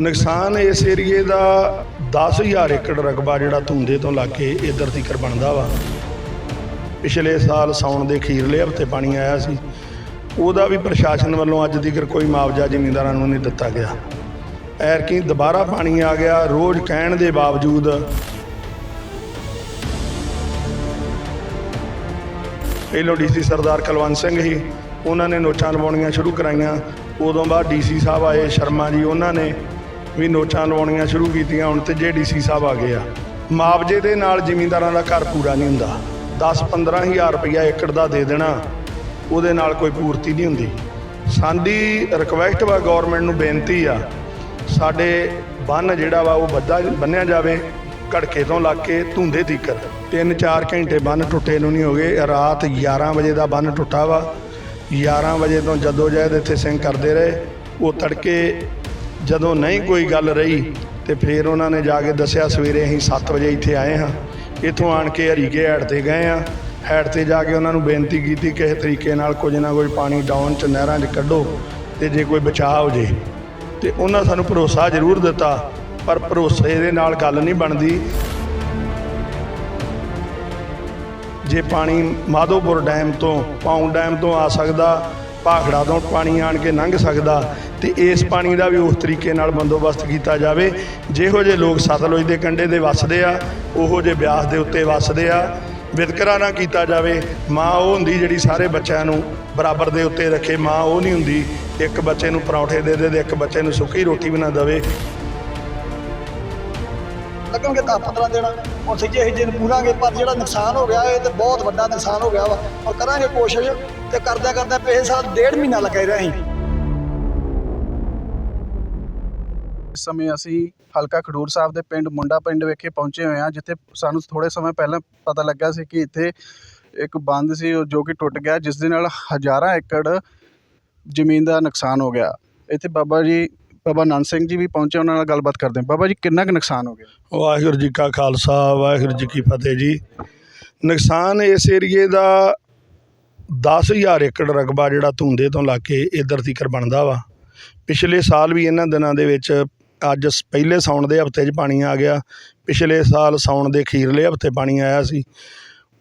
ਨੁਕਸਾਨ ਇਸ ਏਰੀਏ ਦਾ 10000 ਏਕੜ ਰਕਬਾ ਜਿਹੜਾ ਧੁੰਦੇ ਤੋਂ ਲਾ ਕੇ ਇਧਰ ਤੀਕਰ ਬਣਦਾ ਵਾ। ਪਿਛਲੇ ਸਾਲ ਸਾਉਣ ਦੇ ਖੀਰਲੇ ਹਫ਼ਤੇ ਪਾਣੀ ਆਇਆ ਸੀ। ਉਹਦਾ ਵੀ ਪ੍ਰਸ਼ਾਸਨ ਵੱਲੋਂ ਅੱਜ ਤੀਕਰ ਕੋਈ ਮੁਆਵਜ਼ਾ ਜ਼ਿਮੀਂਦਾਰਾਂ ਨੂੰ ਨਹੀਂ ਦਿੱਤਾ ਗਿਆ। ਐਰਕੀ ਦੁਬਾਰਾ ਪਾਣੀ ਆ ਗਿਆ, ਰੋਜ਼ ਕਹਿਣ ਦੇ ਬਾਵਜੂਦ ਪਹਿਲੋਂ ਡੀਸੀ ਸਰਦਾਰ ਕੁਲਵੰਤ ਸਿੰਘ ਹੀ ਉਹਨਾਂ ਨੇ ਨੋਟਾਂ ਲਵਾਉਣੀਆਂ ਸ਼ੁਰੂ ਕਰਾਈਆਂ। ਉਦੋਂ ਬਾਅਦ ਡੀਸੀ ਸਾਹਿਬ ਆਏ, ਸ਼ਰਮਾ ਜੀ, ਉਹਨਾਂ ਨੇ ਵੀ ਨੋਚਾਂ ਲਵਾਉਣੀਆਂ ਸ਼ੁਰੂ ਕੀਤੀਆਂ ਹੁਣ ਤੇ ਜੇ ਡੀਸੀ ਸਾਹਿਬ ਆ ਗਏ ਆ। ਮੁਆਵਜ਼ੇ ਦੇ ਨਾਲ ਜ਼ਿਮੀਂਦਾਰਾਂ ਦਾ ਘਰ ਪੂਰਾ ਨਹੀਂ ਹੁੰਦਾ। 10 ਹਜ਼ਾਰ ਰੁਪਇਆ ਏਕੜ ਦਾ ਦੇ ਦੇਣਾ, ਉਹਦੇ ਨਾਲ ਕੋਈ ਪੂਰਤੀ ਨਹੀਂ ਹੁੰਦੀ। ਸਾਡੀ ਰਿਕਵੈਸਟ ਵਾ ਗਵਰਨਮੈਂਟ ਨੂੰ ਬੇਨਤੀ ਆ, ਸਾਡੇ ਬੰਨ ਜਿਹੜਾ ਵਾ ਉਹ ਬੱਧਾ ਬੰਨਿਆ ਜਾਵੇ, ਘੜਕੇ ਤੋਂ ਲੱਗ ਕੇ ਧੁੰਦੇ ਤੀਕਰ। 3-4 ਘੰਟੇ ਬੰਨ ਟੁੱਟੇ ਨੂੰ ਨਹੀਂ ਹੋ ਗਏ, ਰਾਤ 11 ਵਜੇ ਦਾ ਬੰਨ ਟੁੱਟਾ ਵਾ। 11 ਵਜੇ ਤੋਂ ਜਦੋਂ ਜਹਿਦ ਇੱਥੇ ਸਿੰਘ ਕਰਦੇ ਰਹੇ, ਉਹ ਤੜਕੇ ਜਦੋਂ ਨਹੀਂ ਕੋਈ ਗੱਲ ਰਹੀ ਤੇ ਫਿਰ ਉਹਨਾਂ ਨੇ ਜਾ ਕੇ ਦੱਸਿਆ, ਸਵੇਰੇ ਅਸੀਂ 7 ਵਜੇ ਇੱਥੇ ਆਏ ਹਾਂ। ਇੱਥੋਂ ਆਣ ਕੇ ਹਰੀਕੇ ਹੈਡ ਤੇ ਗਏ ਆ ਹੈਡ ਤੇ ਜਾ ਕੇ ਉਹਨਾਂ ਨੂੰ ਬੇਨਤੀ ਕੀਤੀ ਕਿਸੇ ਤਰੀਕੇ ਨਾਲ ਕੁਝ ਨਾ ਕੁਝ ਪਾਣੀ ਡਾਊਨ ਚ ਨਹਿਰਾਂ 'ਚ ਕੱਢੋ ਤੇ ਜੇ ਕੋਈ ਬਚਾਅ ਹੋ ਜੇ। ਤੇ ਉਹਨਾਂ ਸਾਨੂੰ ਭਰੋਸਾ ਜ਼ਰੂਰ ਦਿੱਤਾ, ਪਰ ਭਰੋਸੇ ਦੇ ਨਾਲ ਗੱਲ ਨਹੀਂ ਬਣਦੀ। ਜੇ ਪਾਣੀ ਮਾਧੋਪੁਰ ਡੈਮ ਤੋਂ, ਪਾਉਂ ਡੈਮ ਤੋਂ ਆ ਸਕਦਾ ਭਾਖੜਾ ਤੋਂ ਪਾਣੀ ਆਣ ਕੇ ਲੰਘ ਸਕਦਾ ਤੇ ਇਸ ਪਾਣੀ ਦਾ ਵੀ ਉਸ ਤਰੀਕੇ ਨਾਲ ਬੰਦੋਬਸਤ ਕੀਤਾ ਜਾਵੇ। ਜਿਹੋ ਜਿਹੇ ਲੋਕ ਸਤਲੁਜ ਦੇ ਕੰਢੇ ਦੇ ਵੱਸਦੇ ਆ, ਉਹੋ ਜਿਹੇ ਬਿਆਸ ਦੇ ਉੱਤੇ ਵੱਸਦੇ ਆ। ਵਿਤਕਰਾ ਨਾ ਕੀਤਾ ਜਾਵੇ। ਮਾਂ ਉਹ ਹੁੰਦੀ ਜਿਹੜੀ ਸਾਰੇ ਬੱਚਿਆਂ ਨੂੰ ਬਰਾਬਰ ਦੇ ਉੱਤੇ ਰੱਖੇ। ਮਾਂ ਉਹ ਨਹੀਂ ਹੁੰਦੀ, ਇੱਕ ਬੱਚੇ ਨੂੰ ਪਰੌਂਠੇ ਦੇ ਦੇ ਤੇ ਇੱਕ ਬੱਚੇ ਨੂੰ ਸੁੱਕੀ ਰੋਟੀ ਵੀ ਨਾ ਦੇਵੇ। ਲੱਗਣਗੇ ਤਾਂ 15 ਦਿਨ ਹੁਣ ਸਿੱਜੇ ਅਸੀਂ ਦਿਨ ਪੂਰਾਂਗੇ, ਪਰ ਜਿਹੜਾ ਨੁਕਸਾਨ ਹੋ ਗਿਆ, ਇਹ ਤੇ ਬਹੁਤ ਵੱਡਾ ਨੁਕਸਾਨ ਹੋ ਗਿਆ ਵਾ। ਔਰ ਕਰਾਂਗੇ ਕੋਸ਼ਿਸ਼ ਤੇ ਕਰਦਿਆਂ ਕਰਦਿਆਂ ਪਿਛਲੇ ਸਾਲ ਡੇਢ ਮਹੀਨਾ ਲੱਗਾ ਰਿਹਾ ਅਸੀਂ ਇਸ ਸਮੇਂ ਅਸੀਂ ਹਲਕਾ ਖਡੂਰ ਸਾਹਿਬ ਦੇ ਪਿੰਡ ਮੁੰਡਾ ਪਿੰਡ ਵਿਖੇ ਪਹੁੰਚੇ ਹੋਏ ਹਾਂ, ਜਿੱਥੇ ਸਾਨੂੰ ਥੋੜੇ ਸਮੇਂ ਪਹਿਲਾਂ ਪਤਾ ਲੱਗਾ ਸੀ ਕਿ ਇੱਥੇ ਇੱਕ ਬੰਦ ਸੀ ਜੋ ਕਿ ਟੁੱਟ ਗਿਆ, ਜਿਸ ਦੇ ਨਾਲ ਹਜ਼ਾਰਾਂ ਏਕੜ ਜ਼ਮੀਨ ਦਾ ਨੁਕਸਾਨ ਹੋ ਗਿਆ। ਇੱਥੇ ਬਾਬਾ ਜੀ ਬਾਬਾ ਨੰਦ ਸਿੰਘ ਜੀ ਵੀ ਪਹੁੰਚੇ, ਉਹਨਾਂ ਨਾਲ ਗੱਲਬਾਤ ਕਰਦੇ ਹਾਂ। ਬਾਬਾ ਜੀ, ਕਿੰਨਾ ਕੁ ਨੁਕਸਾਨ ਹੋ ਗਿਆ? ਵਾਹਿਗੁਰੂ ਜੀ ਕਾ ਖਾਲਸਾ, ਵਾਹਿਗੁਰੂ ਜੀ ਕੀ ਫਤਿਹ ਜੀ। ਨੁਕਸਾਨ ਇਸ ਏਰੀਏ ਦਾ 10000 ਏਕੜ ਰਕਬਾ ਜਿਹੜਾ ਧੁੰਦੇ ਤੋਂ ਲਾ ਕੇ ਇਧਰ ਤੀਕਰ ਬਣਦਾ ਵਾ। ਪਿਛਲੇ ਸਾਲ ਵੀ ਇਹਨਾਂ ਦਿਨਾਂ ਦੇ ਵਿੱਚ ਅੱਜ ਸ- ਪਹਿਲੇ ਸਾਉਣ ਦੇ ਹਫ਼ਤੇ 'ਚ ਪਾਣੀ ਆ ਗਿਆ। ਪਿਛਲੇ ਸਾਲ ਸਾਉਣ ਦੇ ਖੀਰਲੇ ਹਫ਼ਤੇ ਪਾਣੀ ਆਇਆ ਸੀ।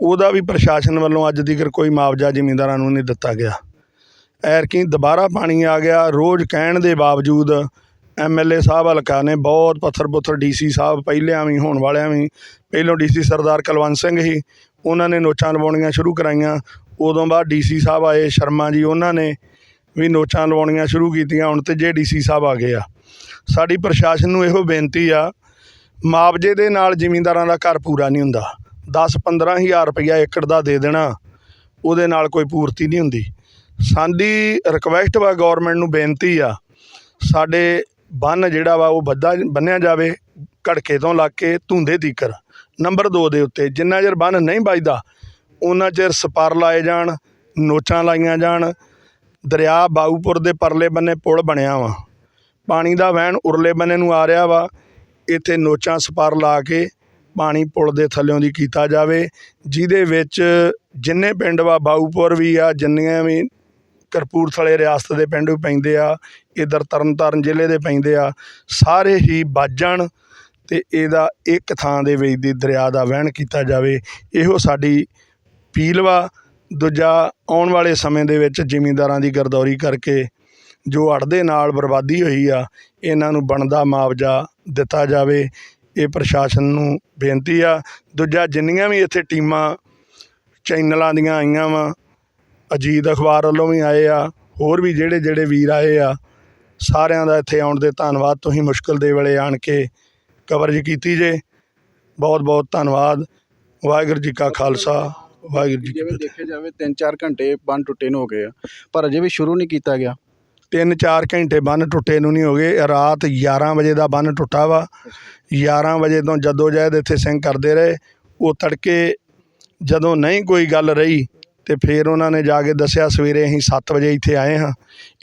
ਉਹਦਾ ਵੀ ਪ੍ਰਸ਼ਾਸਨ ਵੱਲੋਂ ਅੱਜ ਤੀਕਰ ਕੋਈ ਮੁਆਵਜ਼ਾ ਜ਼ਿਮੀਂਦਾਰਾਂ ਨੂੰ ਨਹੀਂ ਦਿੱਤਾ ਗਿਆ। ਐਰਕੀ ਦੁਬਾਰਾ ਪਾਣੀ ਆ ਗਿਆ। ਰੋਜ਼ ਕਹਿਣ ਦੇ ਬਾਵਜੂਦ ਐਮਐਲਏ ਸਾਹਿਬ ਹਲਕਾ ਨੇ ਬਹੁਤ ਪੱਥਰ ਪੁੱਥਰ ਡੀਸੀ ਸਾਹਿਬ ਪਹਿਲਿਆਂ ਵੀ, ਹੋਣ ਵਾਲਿਆਂ ਵੀ, ਪਹਿਲੋਂ ਡੀਸੀ ਸਰਦਾਰ ਕੁਲਵੰਤ ਸਿੰਘ ਹੀ ਉਹਨਾਂ ਨੇ ਨੋਚਾਂ ਲਵਾਉਣੀਆਂ ਸ਼ੁਰੂ ਕਰਾਈਆਂ। ਉਦੋਂ ਬਾਅਦ ਡੀਸੀ ਸਾਹਿਬ ਆਏ, ਸ਼ਰਮਾ ਜੀ, ਉਹਨਾਂ ਨੇ ਵੀ ਨੋਚਾਂ ਲਵਾਉਣੀਆਂ ਸ਼ੁਰੂ ਕੀਤੀਆਂ, ਹੁਣ ਤੇ ਜੇ ਡੀਸੀ ਸਾਹਿਬ ਆ ਗਏ ਆ। ਸਾਡੀ ਪ੍ਰਸ਼ਾਸਨ ਨੂੰ ਇਹੋ ਬੇਨਤੀ ਆ, ਮੁਆਵਜ਼ੇ ਦੇ ਨਾਲ ਜ਼ਿਮੀਂਦਾਰਾਂ ਦਾ ਘਰ ਪੂਰਾ ਨਹੀਂ ਹੁੰਦਾ। 10 ਹਜ਼ਾਰ ਰੁਪਇਆ ਏਕੜ ਦਾ ਦੇ ਦੇਣਾ, ਉਹਦੇ ਨਾਲ ਕੋਈ ਪੂਰਤੀ ਨਹੀਂ ਹੁੰਦੀ। ਸਾਡੀ ਰਿਕਵੈਸਟ ਵਾ ਗਵਰਨਮੈਂਟ ਨੂੰ ਬੇਨਤੀ ਆ, ਸਾਡੇ ਬੰਨ ਜਿਹੜਾ ਵਾ ਉਹ ਬੱਧਾ ਬੰਨਿਆ ਜਾਵੇ, ਘੜਕੇ ਤੋਂ ਲੱਗ ਕੇ ਧੁੰਦੇ ਤੀਕਰ। ਨੰਬਰ 2 ਦੇ ਉੱਤੇ, ਜਿੰਨਾ ਚਿਰ ਬੰਨ ਨਹੀਂ ਵੱਜਦਾ ਉਹਨਾਂ ਚਿਰ ਸਪਰ ਲਾਏ ਜਾਣ, ਨੋਚਾਂ ਲਾਈਆਂ ਜਾਣ, ਦਰਿਆ ਬਾਊਪੁਰ ਦੇ ਪਰਲੇ ਬੰਨੇ ਪੁਲ ਬਣਿਆ ਵਾ। ਪਾਣੀ ਦਾ ਵਹਿਣ ਉਰਲੇ ਬੰਨੇ ਨੂੰ ਆ ਰਿਹਾ ਵਾ, ਇੱਥੇ ਨੋਚਾਂ ਸਪਰ ਲਾ ਕੇ ਪਾਣੀ ਪੁਲ ਦੇ ਥੱਲਿਓਂ ਦੀ ਕੀਤਾ ਜਾਵੇ, ਜਿਹਦੇ ਵਿੱਚ ਜਿੰਨੇ ਪਿੰਡ ਵਾ ਬਾਊਪੁਰ ਵੀ ਆ, ਜਿੰਨੀਆਂ ਵੀ ਕਪੂਰਥਲੇ ਰਿਆਸਤ ਦੇ ਪਿੰਡ ਵੀ ਪੈਂਦੇ ਆ, ਇਧਰ ਤਰਨਤਾਰਨ ਜ਼ਿਲ੍ਹੇ ਦੇ ਪੈਂਦੇ ਆ, ਸਾਰੇ ਹੀ ਬਾਜਣ ਤੇ ਇਹਦਾ ਇੱਕ ਥਾਂ ਦੇ ਵਿੱਚ ਦੀ ਦਰਿਆ ਦਾ ਵਹਿਣ ਕੀਤਾ ਜਾਵੇ। ਇਹੋ ਸਾਡੀ ਅਪੀਲ ਵਾ। ਦੂਜਾ, ਆਉਣ ਵਾਲੇ ਸਮੇਂ ਦੇ ਵਿੱਚ ਜ਼ਿਮੀਂਦਾਰਾਂ ਦੀ ਗਰਦੌਰੀ ਕਰਕੇ ਜੋ ਹੜ੍ਹ ਦੇ ਨਾਲ ਬਰਬਾਦੀ ਹੋਈ ਆ, ਇਹਨਾਂ ਨੂੰ ਬਣਦਾ ਮੁਆਵਜ਼ਾ ਦਿੱਤਾ ਜਾਵੇ। ਇਹ ਪ੍ਰਸ਼ਾਸਨ ਨੂੰ ਬੇਨਤੀ ਆ। ਦੂਜਾ, ਜਿੰਨੀਆਂ ਵੀ ਇੱਥੇ ਟੀਮਾਂ ਚੈਨਲਾਂ ਦੀਆਂ ਆਈਆਂ ਵਾ ਅਜੀਤ ਅਖਬਾਰ ਵੱਲੋਂ ਵੀ ਆਏ ਆ ਹੋਰ ਵੀ ਜਿਹੜੇ ਜਿਹੜੇ ਵੀਰ ਆਏ ਆ ਸਾਰਿਆਂ ਦਾ ਇੱਥੇ ਆਉਣ ਦੇ ਧੰਨਵਾਦ। ਤੁਸੀਂ ਮੁਸ਼ਕਲ ਦੇ ਵੇਲੇ ਆਣ ਕੇ ਕਵਰੇਜ ਕੀਤੀ ਜੇ। ਬਹੁਤ ਬਹੁਤ ਧੰਨਵਾਦ। ਵਾਹਿਗੁਰੂ ਜੀ ਕਾ ਖਾਲਸਾ। ਵਾਹਿਗੁਰੂ ਜੀ ਜਿਵੇਂ ਦੇਖਿਆ ਜਾਵੇ 3-4 ਘੰਟੇ ਬੰਨ ਟੁੱਟੇ ਨੂੰ ਹੋ ਗਏ ਆ। ਪਰ ਅਜੇ ਵੀ ਸ਼ੁਰੂ ਨਹੀਂ ਕੀਤਾ ਗਿਆ। ਤਿੰਨ ਚਾਰ ਘੰਟੇ ਬੰਨ ਟੁੱਟੇ ਨੂੰ ਨਹੀਂ ਹੋ ਗਏ। ਰਾਤ 11 ਵਜੇ ਦਾ ਬੰਨ ਟੁੱਟਾ ਵਾ। 11 ਵਜੇ ਤੋਂ ਜਦੋਂ ਜਹਿਦ ਇੱਥੇ ਸਿੰਘ ਕਰਦੇ ਰਹੇ। ਉਹ ਤੜਕੇ ਜਦੋਂ ਨਹੀਂ ਕੋਈ ਗੱਲ ਰਹੀ ਅਤੇ ਫਿਰ ਉਹਨਾਂ ਨੇ ਜਾ ਕੇ ਦੱਸਿਆ, ਸਵੇਰੇ ਅਸੀਂ ਸੱਤ ਵਜੇ ਇੱਥੇ ਆਏ ਹਾਂ।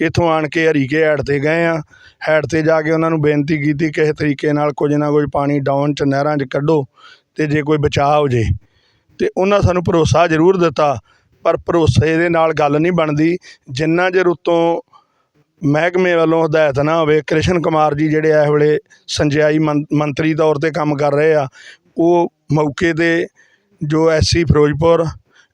ਇੱਥੋਂ ਆਣ ਕੇ ਹਰੀਕੇ ਹੈਡ ਤੇ ਗਏ ਹਾਂ। ਹੈਡ ਤੇ ਜਾ ਕੇ ਉਹਨਾਂ ਨੂੰ ਬੇਨਤੀ ਕੀਤੀ ਕਿਸੇ ਤਰੀਕੇ ਨਾਲ ਕੁਝ ਨਾ ਕੁਝ ਪਾਣੀ ਡਾਊਨ ਚ ਨਹਿਰਾਂ 'ਚ ਕੱਢੋ ਅਤੇ ਜੇ ਕੋਈ ਬਚਾਅ ਹੋ ਜੇ। ਤੇ ਉਹਨਾਂ ਸਾਨੂੰ ਭਰੋਸਾ ਜ਼ਰੂਰ ਦਿੱਤਾ, ਪਰ ਭਰੋਸੇ ਦੇ ਨਾਲ ਗੱਲ ਨਹੀਂ ਬਣਦੀ। ਜਿੰਨਾ ਚਿਰ ਉੱਤੋਂ ਮਹਿਕਮੇ ਵੱਲੋਂ ਹਦਾਇਤ ਨਾ ਹੋਵੇ, ਕ੍ਰਿਸ਼ਨ ਕੁਮਾਰ ਜੀ ਜਿਹੜੇ ਇਸ ਵੇਲੇ ਸੰਚਾਈ ਮੰ- ਮੰਤਰੀ ਤੌਰ ਤੇ ਕੰਮ ਕਰ ਰਹੇ ਆ, ਉਹ ਮੌਕੇ ਤੇ ਜੋ SC Ferozepur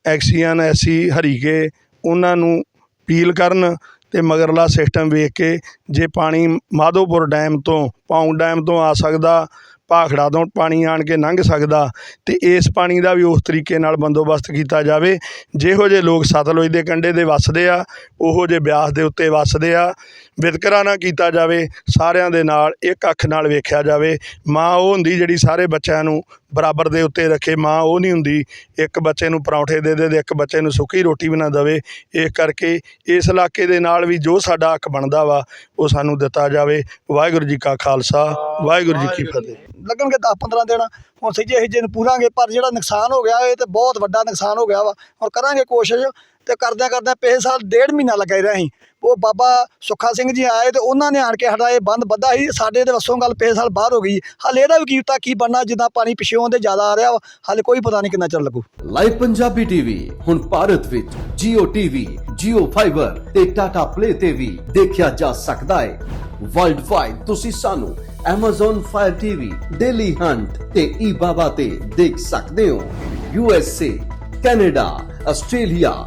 XEN SC Harike ਉਹਨਾਂ ਨੂੰ ਅਪੀਲ ਕਰਨ ਤੇ ਮਗਰਲਾ ਸਿਸਟਮ ਵੇਖ ਕੇ ਜੇ ਪਾਣੀ ਮਾਧੋਪੁਰ ਡੈਮ ਤੋਂ ਪੌਂ ਡੈਮ ਤੋਂ ਆ ਸਕਦਾ, ਭਾਖੜਾ ਤੋਂ ਪਾਣੀ ਆਣ ਕੇ ਲੰਘ ਸਕਦਾ ਤੇ ਇਸ ਪਾਣੀ ਦਾ ਵੀ ਉਸ ਤਰੀਕੇ ਨਾਲ ਬੰਦੋਬਸਤ ਕੀਤਾ ਜਾਵੇ। ਜਿਹੋ ਜਿਹੇ ਲੋਕ ਸਤਲੁਜ ਦੇ ਕੰਢੇ ਦੇ ਵੱਸਦੇ ਆ, ਉਹੋ ਜਿਹੇ ਬਿਆਸ ਦੇ ਉੱਤੇ ਵੱਸਦੇ ਆ, ਵਿਤਕਰਾ ਨਾ ਕੀਤਾ ਜਾਵੇ, ਸਾਰਿਆਂ ਦੇ ਨਾਲ ਇੱਕ ਅੱਖ ਨਾਲ ਵੇਖਿਆ ਜਾਵੇ। ਮਾਂ ਉਹ ਹੁੰਦੀ ਜਿਹੜੀ ਸਾਰੇ ਬੱਚਿਆਂ ਨੂੰ ਬਰਾਬਰ ਦੇ ਉੱਤੇ ਰੱਖੇ ਮਾਂ ਉਹ ਨਹੀਂ ਹੁੰਦੀ ਇੱਕ ਬੱਚੇ ਨੂੰ ਪਰੌਂਠੇ ਦੇ ਦੇ ਤੇ ਇੱਕ ਬੱਚੇ ਨੂੰ ਸੁੱਕੀ ਰੋਟੀ ਵੀ ਨਾ ਦੇਵੇ। ਇਸ ਕਰਕੇ ਇਸ ਇਲਾਕੇ ਦੇ ਨਾਲ ਵੀ ਜੋ ਸਾਡਾ ਹੱਕ ਬਣਦਾ ਵਾ ਉਹ ਸਾਨੂੰ ਦਿੱਤਾ ਜਾਵੇ। ਵਾਹਿਗੁਰੂ ਜੀ ਕਾ ਖਾਲਸਾ ਵਾਹਿਗੁਰੂ ਜੀ ਕੀ ਫਤਿਹ। ਲੱਗਣਗੇ 10 15 ਦਿਨ ਹੁਣ ਸਿੱਜੇ ਹਿੱਜੇ ਨੂੰ ਪੂਰਾਂਗੇ ਪਰ ਜਿਹੜਾ ਨੁਕਸਾਨ ਹੋ ਗਿਆ ਇਹ ਤੇ ਬਹੁਤ ਵੱਡਾ ਨੁਕਸਾਨ ਹੋ ਗਿਆ ਵਾ। ਹੁਣ ਕਰਾਂਗੇ ਕੋਸ਼ਿਸ਼ ਤੇ ਕਰਦਿਆਂ ਕਰਦਿਆਂ ਪਿਛਲੇ ਸਾਲ ਡੇਢ ਮਹੀਨਾ ਲੱਗਾ ਰਿਹਾ ਸੀ। ਉਹ ਬਾਬਾ ਸੁੱਖਾ ਸਿੰਘ ਜੀ ਆਏ ਤੇ ਉਹਨਾਂ ਨੇ ਆਣ ਕੇ ਸਾਡਾ ਇਹ ਬੰਦ ਬੱਧਾ ਸੀ। ਸਾਡੇ ਦੇ ਵੱਸੋਂ ਗੱਲ ਪਿਛਲੇ ਸਾਲ ਬਾਹਰ ਹੋ ਗਈ। ਹਾਲੇ ਇਹਦਾ ਵੀ ਕੀ ਕੀ ਬਣਨਾ ਜਿੱਦਾਂ ਪਾਣੀ ਪਿਛੋਂ ਦੇ ਜ਼ਿਆਦਾ ਆ ਰਿਹਾ ਹਾਲੇ ਕੋਈ ਪਤਾ ਨਹੀਂ ਕਿੰਨਾ ਚਿਰ ਲੱਗੂ। ਲਾਈਵ ਪੰਜਾਬੀ ਟੀਵੀ ਹੁਣ ਭਾਰਤ ਵਿੱਚ Jio TV, Jio Fiber ਤੇ Tata Play ਤੇ ਵੀ ਦੇਖਿਆ ਜਾ ਸਕਦਾ ਹੈ। ਵਰਲਡ ਵਾਈਡ ਤੁਸੀਂ ਸਾਨੂੰ Amazon Fire TV, Daily Hunt ਤੇ eBaba ਤੇ ਦੇਖ ਸਕਦੇ ਹੋ। USA, Canada, Australia,